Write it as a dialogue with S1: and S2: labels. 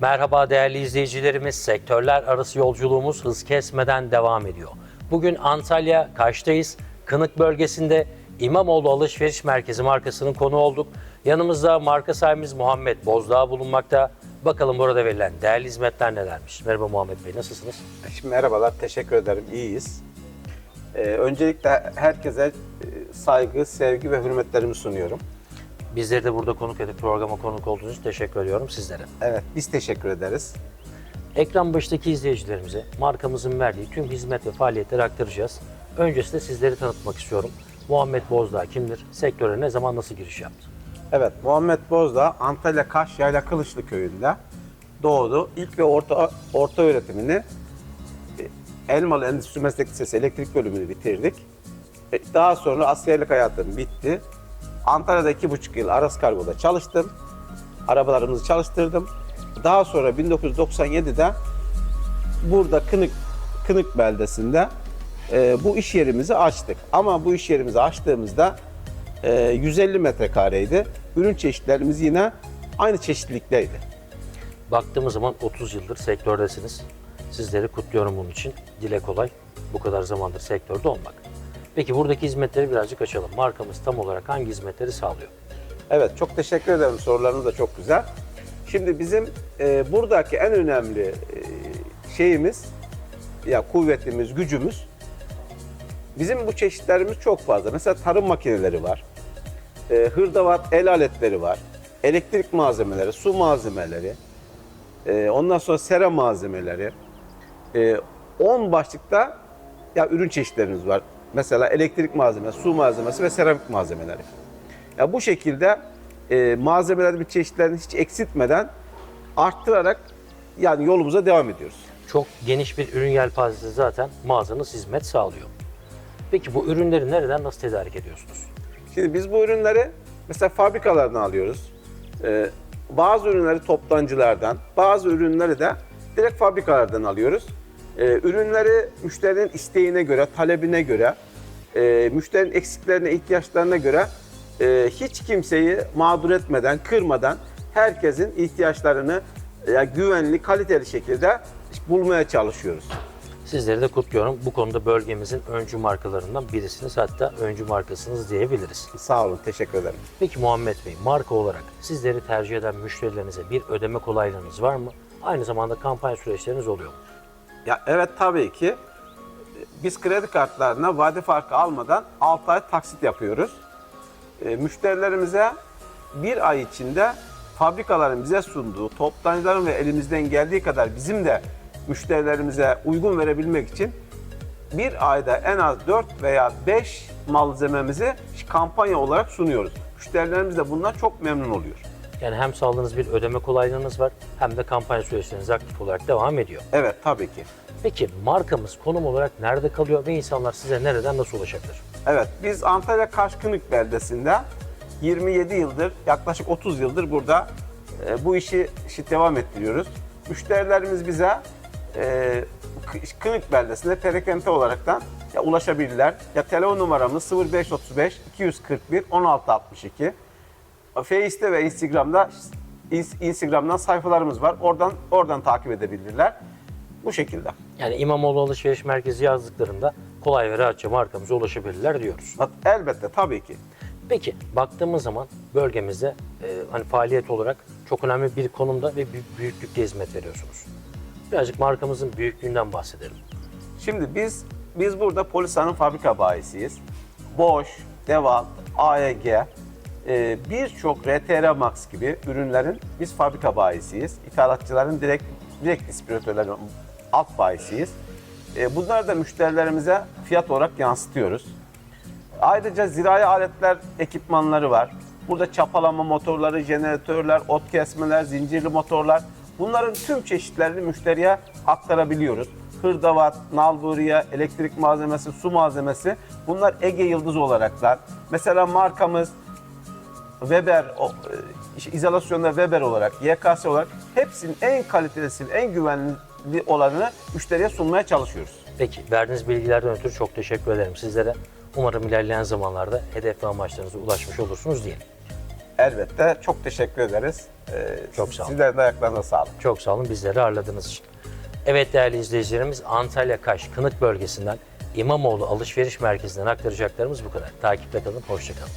S1: Merhaba değerli izleyicilerimiz. Sektörler arası yolculuğumuz hız kesmeden devam ediyor. Bugün Antalya Kaş'tayız. Kınık bölgesinde İmamoğlu Alışveriş Merkezi markasının konu olduk. Yanımızda marka sahibimiz Muhammed Bozdağ bulunmakta. Bakalım burada verilen değerli hizmetler nelermiş? Merhaba Muhammed Bey nasılsınız?
S2: Şimdi merhabalar, teşekkür ederim. İyiyiz. Ee, öncelikle herkese e, saygı, sevgi ve hürmetlerimi sunuyorum.
S1: Bizleri de burada konuk edip programa konuk olduğunuz için teşekkür ediyorum sizlere.
S2: Evet, biz teşekkür ederiz.
S1: Ekran başındaki izleyicilerimize markamızın verdiği tüm hizmet ve faaliyetleri aktaracağız. Öncesinde sizleri tanıtmak istiyorum. Muhammed Bozdağ kimdir? Sektöre ne zaman nasıl giriş yaptı?
S2: Evet, Muhammed Bozdağ Antalya Kaş Yayla Kılıçlı köyünde doğdu. İlk ve orta orta öğretimini e, Elmalı Endüstri Meslek Lisesi elektrik bölümünü bitirdik. E, Daha sonra askerlik hayatım bitti. Antalya'da iki buçuk yıl Aras Kargo'da çalıştım. Arabalarımızı çalıştırdım. Daha sonra 1997'de burada Kınık Kınık beldesinde e, bu iş yerimizi açtık. Ama bu iş yerimizi açtığımızda e, 150 metrekareydi. Ürün çeşitlerimiz yine aynı çeşitlilikteydi.
S1: Baktığımız zaman 30 yıldır sektördesiniz. Sizleri kutluyorum bunun için. Dile kolay bu kadar zamandır sektörde olmak. Peki buradaki hizmetleri birazcık açalım. Markamız tam olarak hangi hizmetleri sağlıyor?
S2: Evet çok teşekkür ederim. Sorularınız da çok güzel. Şimdi bizim e, buradaki en önemli e, şeyimiz ya kuvvetimiz, gücümüz bizim bu çeşitlerimiz çok fazla. Mesela tarım makineleri var. E, hırdavat el aletleri var. Elektrik malzemeleri, su malzemeleri. e, ondan sonra sera malzemeleri. E, 10 başlıkta ya ürün çeşitlerimiz var. Mesela elektrik malzemesi, su malzemesi ve seramik malzemeleri. Ya bu şekilde e, malzemeler bir çeşitlerini hiç eksiltmeden arttırarak yani yolumuza devam ediyoruz.
S1: Çok geniş bir ürün yelpazesi zaten mağazanız hizmet sağlıyor. Peki bu ürünleri nereden nasıl tedarik ediyorsunuz?
S2: Şimdi biz bu ürünleri mesela fabrikalardan alıyoruz. Ee, bazı ürünleri toptancılardan, bazı ürünleri de direkt fabrikalardan alıyoruz. Ee, ürünleri müşterinin isteğine göre, talebine göre, e, müşterinin eksiklerine, ihtiyaçlarına göre e, hiç kimseyi mağdur etmeden, kırmadan herkesin ihtiyaçlarını e, güvenli, kaliteli şekilde bulmaya çalışıyoruz.
S1: Sizleri de kutluyorum. Bu konuda bölgemizin öncü markalarından birisiniz. Hatta öncü markasınız diyebiliriz.
S2: Sağ olun, teşekkür ederim.
S1: Peki Muhammed Bey, marka olarak sizleri tercih eden müşterilerinize bir ödeme kolaylığınız var mı? Aynı zamanda kampanya süreçleriniz oluyor mu?
S2: Ya evet tabii ki. Biz kredi kartlarına vade farkı almadan 6 ay taksit yapıyoruz. E, müşterilerimize bir ay içinde fabrikaların bize sunduğu, toptancıların ve elimizden geldiği kadar bizim de müşterilerimize uygun verebilmek için bir ayda en az 4 veya 5 malzememizi kampanya olarak sunuyoruz. Müşterilerimiz de bundan çok memnun oluyor.
S1: Yani hem sağladığınız bir ödeme kolaylığınız var hem de kampanya süreçleriniz aktif olarak devam ediyor.
S2: Evet tabii ki.
S1: Peki markamız konum olarak nerede kalıyor ve insanlar size nereden nasıl ulaşabilir?
S2: Evet, biz Antalya Kaşkınık beldesinde 27 yıldır, yaklaşık 30 yıldır burada e, bu işi, işi devam ettiriyoruz. Müşterilerimiz bize e, Kınık beldesinde perakende olaraktan ya ulaşabilirler. Ya telefon numaramız 0535 241 1662. Face'te ve Instagram'da ins- Instagram'dan sayfalarımız var. Oradan oradan takip edebilirler. Bu şekilde.
S1: Yani İmamoğlu Alışveriş Merkezi yazdıklarında kolay ve rahatça markamıza ulaşabilirler diyoruz.
S2: Elbette tabii ki.
S1: Peki baktığımız zaman bölgemizde e, hani faaliyet olarak çok önemli bir konumda ve bir büyüklükte hizmet veriyorsunuz. Birazcık markamızın büyüklüğünden bahsedelim.
S2: Şimdi biz biz burada Polisan'ın fabrika bayisiyiz. Bosch, Devant, AEG, e, birçok RTR Max gibi ürünlerin biz fabrika bayisiyiz. İthalatçıların direkt direkt distribütörlerin alt bayisiyiz. E, bunları da müşterilerimize fiyat olarak yansıtıyoruz. Ayrıca zirai aletler ekipmanları var. Burada çapalama motorları, jeneratörler, ot kesmeler, zincirli motorlar. Bunların tüm çeşitlerini müşteriye aktarabiliyoruz. Hırdavat, nalburiye, elektrik malzemesi, su malzemesi bunlar Ege Yıldız olaraklar. Mesela markamız Weber, o, e, işte izolasyonda Weber olarak, YKS olarak hepsinin en kalitelisini, en güvenli olanını müşteriye sunmaya çalışıyoruz.
S1: Peki verdiğiniz bilgilerden ötürü çok teşekkür ederim sizlere. Umarım ilerleyen zamanlarda hedef ve amaçlarınıza ulaşmış olursunuz diyelim.
S2: elbette çok teşekkür ederiz. Ee,
S1: Çok sağ olun.
S2: Sizlerin de ayaklarına sağlık.
S1: Çok sağ olun bizleri ağırladığınız için. Evet değerli izleyicilerimiz Antalya Kaş Kınık bölgesinden İmamoğlu Alışveriş Merkezi'nden aktaracaklarımız bu kadar. Takipte kalın, hoşçakalın.